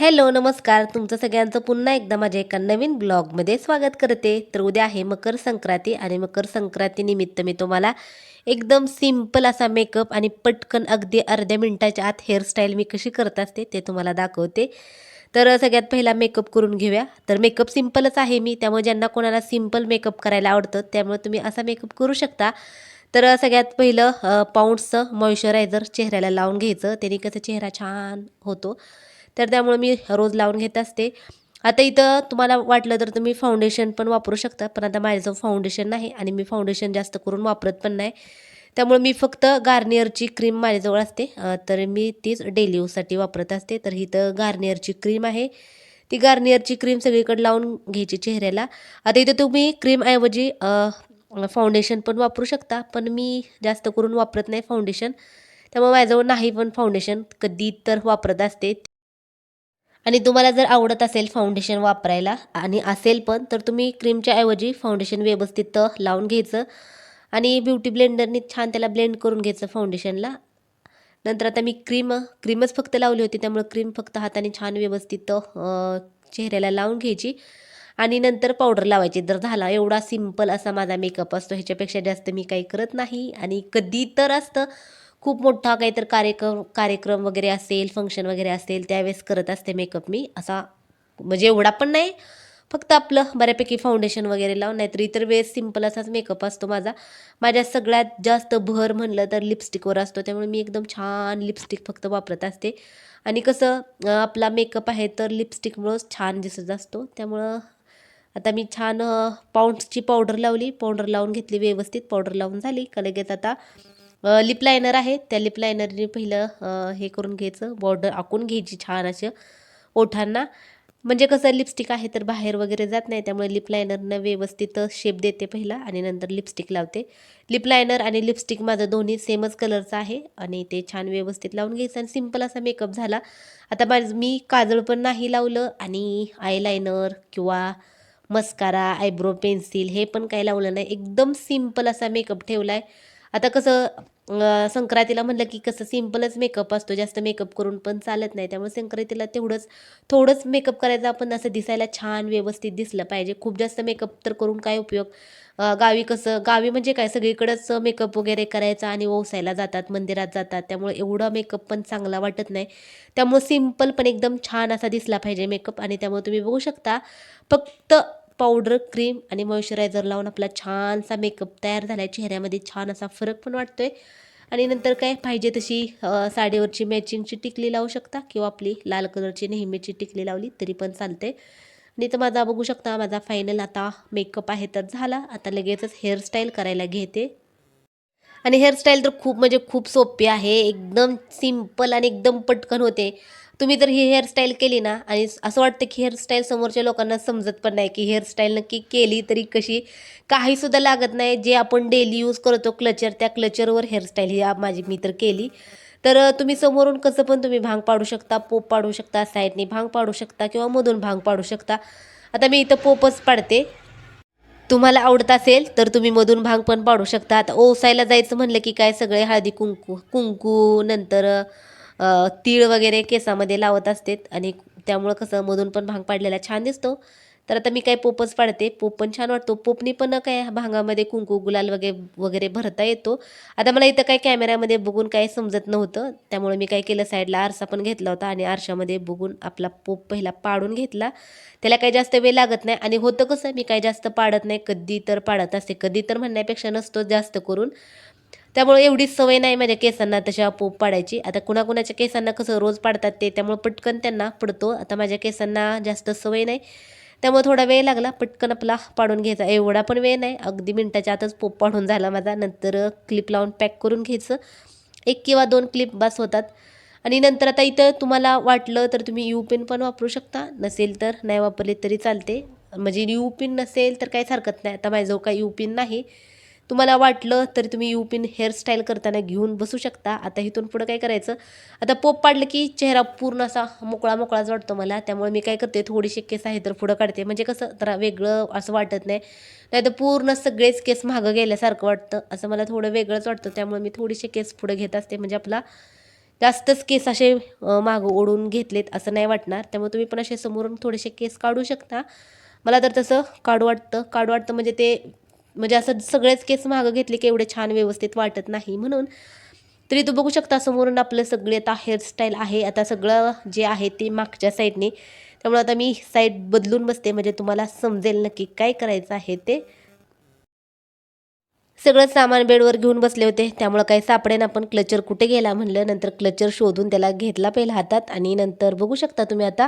Hello नमस्कार. तुमचं सगळ्यांचं पुन्हा एकदा माझ्या एका नवीन ब्लॉगमध्ये स्वागत करते. तर उद्या आहे मकर संक्रांती आणि मकर संक्रांतीनिमित्त मी तुम्हाला एकदम सिंपल असा मेकअप आणि पटकन अगदी अर्ध्या मिनटाच्या आत हेअरस्टाईल मी कशी करत असते ते तुम्हाला दाखवते. तर सगळ्यात पहिला मेकअप करून घेऊया. तर मेकअप सिम्पलच आहे मी. त्यामुळे ज्यांना कोणाला सिंपल मेकअप करायला आवडतं त्यामुळे तुम्ही असा मेकअप करू शकता. तर सगळ्यात पहिलं पाऊंड्सचं मॉइश्चरायझर चेहऱ्याला लावून घ्यायचं. त्याने कसं चेहरा छान होतो. तर त्यामुळे मी रोज लावून घेत असते. आता इथं तुम्हाला वाटलं तर तुम्ही फाउंडेशन पण वापरू शकता पण आता माझ्याजवळ फाउंडेशन नाही आणि मी फाउंडेशन जास्त करून वापरत पण नाही. त्यामुळे मी फक्त गार्नियरची क्रीम माझ्याजवळ असते. तर मी तीच डेली यूजसाठी वापरत असते. तर इथं गार्नियरची क्रीम आहे. ती गार्नियरची क्रीम सगळीकडे लावून घ्यायची चेहऱ्याला. आता इथं तुम्ही क्रीमऐवजी फाउंडेशन पण वापरू शकता पण मी जास्त करून वापरत नाही फाउंडेशन त्यामुळे माझ्याजवळ नाही पण फाउंडेशन कधी तर वापरत असते. आणि तुम्हाला जर आवडत असेल फाउंडेशन वापरायला आणि असेल पण तर तुम्ही क्रीमच्या ऐवजी फाउंडेशन व्यवस्थित लावून घ्यायचं. आणि ब्युटी ब्लेंडरनी छान त्याला ब्लेंड करून घ्यायचं फाउंडेशनला नंतर आता मी क्रीम क्रीमच फक्त लावली होती त्यामुळे क्रीम फक्त हाताने छान व्यवस्थित चेहऱ्याला लावून घ्यायची. आणि नंतर पावडर लावायची. तर झाला एवढा सिंपल असा माझा मेकअप असतो ह्याच्यापेक्षा जास्त मी काही करत नाही. आणि कधी तर असतं खूप मोठा काहीतर कार्यक्रम कार्यक्रम वगैरे असेल फंक्शन वगैरे असेल त्यावेळेस करत असते मेकअप मी. असा म्हणजे एवढा पण नाही फक्त आपलं बऱ्यापैकी फाउंडेशन वगैरे लावून नाहीतर इतर वेळेस सिंपल असाच मेकअप असतो माझा. माझ्या सगळ्यात जास्त भर म्हणलं तर लिपस्टिकवर असतो त्यामुळे मी एकदम छान लिपस्टिक फक्त वापरत असते. आणि कसं आपला मेकअप आहे तर लिपस्टिकमुळंच छान दिसत असतो. त्यामुळं आता मी छान पाऊंड्सची पावडर लावली. पावडर लावून घेतली व्यवस्थित पावडर लावून झाली. का लगेच आता लिप लायनर आहे. त्या लिप लायनरने पहिलं हे करून घ्यायचं. बॉर्डर आखून घ्यायची छान असं ओठांना. म्हणजे कसं लिपस्टिक आहे तर बाहेर वगैरे जात नाही. त्यामुळे लिप लायनरनं व्यवस्थित शेप देते पहिला आणि नंतर लिपस्टिक लावते. लिप लायनर आणि लिपस्टिक माझं दोन्ही सेमच कलरचं आहे आणि ते छान व्यवस्थित लावून घ्यायचं आणि सिंपल असा मेकअप झाला. आता माझं मी काजळ पण नाही लावलं आणि आयलायनर किंवा मस्कारा आयब्रो पेन्सिल हे पण काही लावलं नाही. एकदम सिंपल असा मेकअप ठेवला आहे आता कसं संक्रांतीला म्हणलं की कसं सिम्पलच मेकअप असतो. जास्त मेकअप करून पण चालत नाही. त्यामुळे संक्रांतीला तेवढंच थोडंच मेकअप करायचं आपण असं दिसायला छान व्यवस्थित दिसलं पाहिजे. खूप जास्त मेकअप तर करून काय उपयोग? गावी कसं गावी म्हणजे काय? सगळीकडंच मेकअप वगैरे करायचा आणि ओसायला जातात मंदिरात जातात. त्यामुळे एवढा मेकअप पण चांगला वाटत नाही. त्यामुळे सिंपल पण एकदम छान असा दिसला पाहिजे मेकअप आणि त्यामुळे तुम्ही बघू शकता फक्त पावडर क्रीम आणि मॉइश्चरायझर लावून आपला छानसा मेकअप तयार झाला आहे चेहऱ्यामध्ये छान असा फरक पण वाटतोय. आणि नंतर काय पाहिजे तशी साडीवरची मॅचिंगची टिकली लावू शकता किंवा आपली लाल कलरची नेहमीची टिकली लावली तरी पण चालते आणि तर माझा बघू शकता माझा फायनल आता मेकअप आहे तर झाला. आता लगेचच हेअरस्टाईल करायला घेते. आणि हेअरस्टाईल तर खूप म्हणजे खूप सोपी आहे. एकदम सिंपल आणि एकदम पटकन होते. तुम्ही जर ही हेअरस्टाईल केली ना आणि असं वाटतं की हेअरस्टाईल समोरच्या लोकांना समजत पण नाही की हेअरस्टाईल नक्की केली तरी कशी काहीसुद्धा लागत नाही. जे आपण डेली यूज करतो क्लचर त्या क्लचरवर हेअरस्टाईल ही माझी मी तर केली. तर तुम्ही समोरून कसं पण तुम्ही भांग पाडू शकता पोप पाडू शकता साईडने भांग पाडू शकता किंवा मधून भांग पाडू शकता. आता मी इथं पोपच पाडते. तुम्हाला आवडत असेल तर तुम्ही मधून भांग पण पाडू शकता. आता ओसायला जायचं म्हणलं की काय? सगळे हळदी कुंकू कुंकू नंतर तीळ वगैरे केसामध्ये लावत असते आणि त्यामुळं कसं मधून पण भांग पाडलेला छान दिसतो. तर आता मी काय पोपच पाडते. पोप पण छान वाटतो. पोपनी पण काय भांगामध्ये कुंकू गुलाल वगैरे वगैरे भरता येतो. आता मला इथं काय कॅमेऱ्यामध्ये बघून काय समजत नव्हतं. त्यामुळे मी काय केलं साईडला आरसा पण घेतला होता आणि आरशामध्ये बघून आपला पोप पहिला पाडून घेतला. त्याला काही जास्त वेळ लागत नाही आणि होतं कसं मी काही जास्त पाडत नाही. कधी तर पाडत असते. कधी तर म्हणण्यापेक्षा नसतो जास्त करून. त्यामुळे एवढी सवय नाही माझ्या केसांना तशा पोप पाडायची. आता कुणाकुणाच्या केसांना कसं रोज पाडतात ते त्यामुळे पटकन त्यांना पडतो. आता माझ्या केसांना जास्त सवय नाही. त्यामुळे थोडा वेळ लागला पटकन आपला पाडून घ्यायचा. एवढा पण वेळ नाही अगदी मिनटाच्या आतच पोप पाडून झाला माझा. नंतर क्लिप लावून पॅक करून घ्यायचं. एक किंवा दोन क्लिप बस होतात. आणि नंतर आता इथं तुम्हाला वाटलं तर तुम्ही यू पिन पण वापरू शकता. नसेल तर नाही वापरले तरी चालते. म्हणजे यू पिन नसेल तर काहीच हरकत नाही. आता माझं काही यू पिन नाही. तुम्हाला वाटलं तर तुम्ही यू पिन हेअरस्टाईल करताना घेऊन बसू शकता. आता इथून पुढं काय करायचं? आता पोप पाडलं की चेहरा पूर्ण असा मोकळा मोकळाच वाटतो मला. त्यामुळे मी काय करते थोडीशी केस आहे तर पुढं काढते. म्हणजे कसं जरा वेगळं असं वाटत नाही. नाही तर पूर्ण सगळेच केस मागं गेल्यासारखं वाटतं. असं मला थोडं वेगळंच वाटतं. त्यामुळे मी थोडीशी केस पुढं घेत असते. म्हणजे आपला जास्तच केस असे मागं ओढून घेतलेत असं नाही वाटणार. त्यामुळे तुम्ही पण असे समोरून थोडेसे केस काढू शकता. मला तर तसं काढू वाटतं. काढू वाटतं म्हणजे ते म्हणजे असं सगळेच केस मागं घेतले की एवढे छान व्यवस्थित वाटत नाही म्हणून. तरी तू बघू शकता समोरून आपलं सगळे आता हेअरस्टाईल आहे. आता सगळं जे आहे ते मागच्या साईडने त्यामुळे आता मी साईड बदलून बसते. म्हणजे तुम्हाला समजेल नक्की काय करायचं आहे ते. सगळं सामान बेडवर घेऊन बसले होते. त्यामुळं काही सापडेना पण क्लचर कुठे गेला म्हणलं. नंतर क्लचर शोधून त्याला घेतला पहिला हातात. आणि नंतर बघू शकता तुम्ही आता.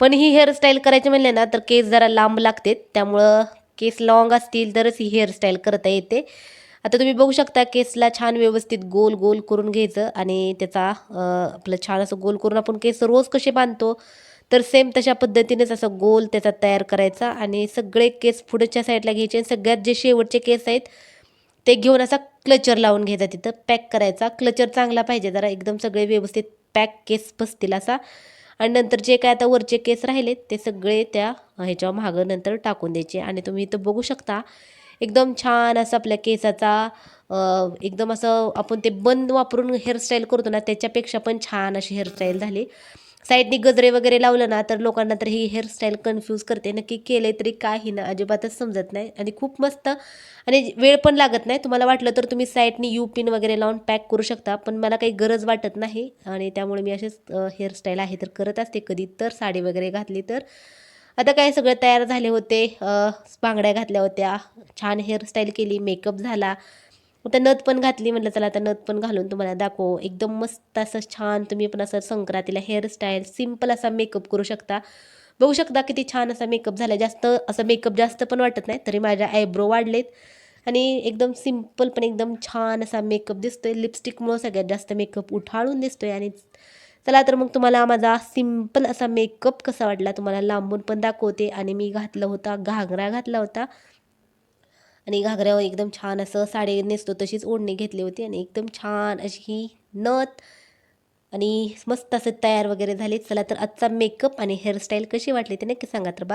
पण ही हेअरस्टाईल करायची म्हणले ना तर केस जरा लांब लागते. त्यामुळं केस लॉंग असतील तरच ही हेअरस्टाईल करता येते. आता तुम्ही बघू शकता केसला छान व्यवस्थित गोल गोल करून घ्यायचं आणि त्याचा आपलं छान असं गोल करून आपण केस रोज कसे बांधतो तर सेम तशा पद्धतीनेच असं गोल त्याचा तयार करायचा आणि सगळे केस पुढच्या साईडला घ्यायचे आणि सगळ्यात जे शेवटचे केस आहेत ते घेऊन असा क्लचर लावून घ्यायचा तिथं पॅक करायचा. क्लचर चांगला पाहिजे जरा एकदम सगळे व्यवस्थित पॅक केस बसतील असा. आणि नंतर जे काय आता वरचे केस राहिलेत ते सगळे त्या ह्याच्यावर मागं नंतर टाकून द्यायचे. आणि तुम्ही इथं बघू शकता एकदम छान असं आपल्या केसाचा एकदम असं आपण ते बंद वापरून हेअरस्टाईल करतो ना त्याच्यापेक्षा पण छान अशी हेअरस्टाईल झाली. साईडनी गजरे वगैरे लावलं ना तर लोकांना तर ही हेअरस्टाईल कन्फ्यूज करते. नक्की केले तरी काही ना अजिबातच समजत नाही. आणि खूप मस्त आणि वेळ पण लागत नाही. तुम्हाला वाटलं तर तुम्ही साईडनी यू पिन वगैरे लावून पॅक करू शकता पण मला काही गरज वाटत नाही. आणि त्यामुळे मी असेच हेअरस्टाईल आहे तर करत असते. कधी तर साडी वगैरे घातली तर. आता काय सगळं तयार झाले होते. बांगड्या घातल्या होत्या. छान हेअरस्टाईल केली. मेकअप झाला. आता नथ पण घातली म्हटलं चला आता नथ पण घालून तुम्हाला दाखव. एकदम मस्त असं छान तुम्ही पण असं संक्रांतीला हेअरस्टाईल सिंपल असा मेकअप करू शकता. बघू शकता किती छान असा मेकअप झाला. जास्त असं मेकअप जास्त पण वाटत नाही तरी माझ्या आयब्रो वाढलेत. आणि एकदम सिंपल पण एकदम छान असा मेकअप दिसतोय. लिपस्टिकमुळं सगळ्यात जास्त मेकअप उठाळून दिसतोय. आणि चला तर मग तुम्हाला माझा सिंपल असा मेकअप कसा वाटला तुम्हाला लांबून पण दाखवते. आणि मी घातलं होता घागरा घातला होता. आणि घागऱ्यावर एकदम छान असं साडी नेसतो तशीच ओढणी घेतली होती आणि एकदम छान अशी ही नथ आणि मस्त असं तयार वगैरे झाले. चला तर आजचा मेकअप आणि हेअरस्टाईल कशी वाटली ते नक्की सांगा तर बा.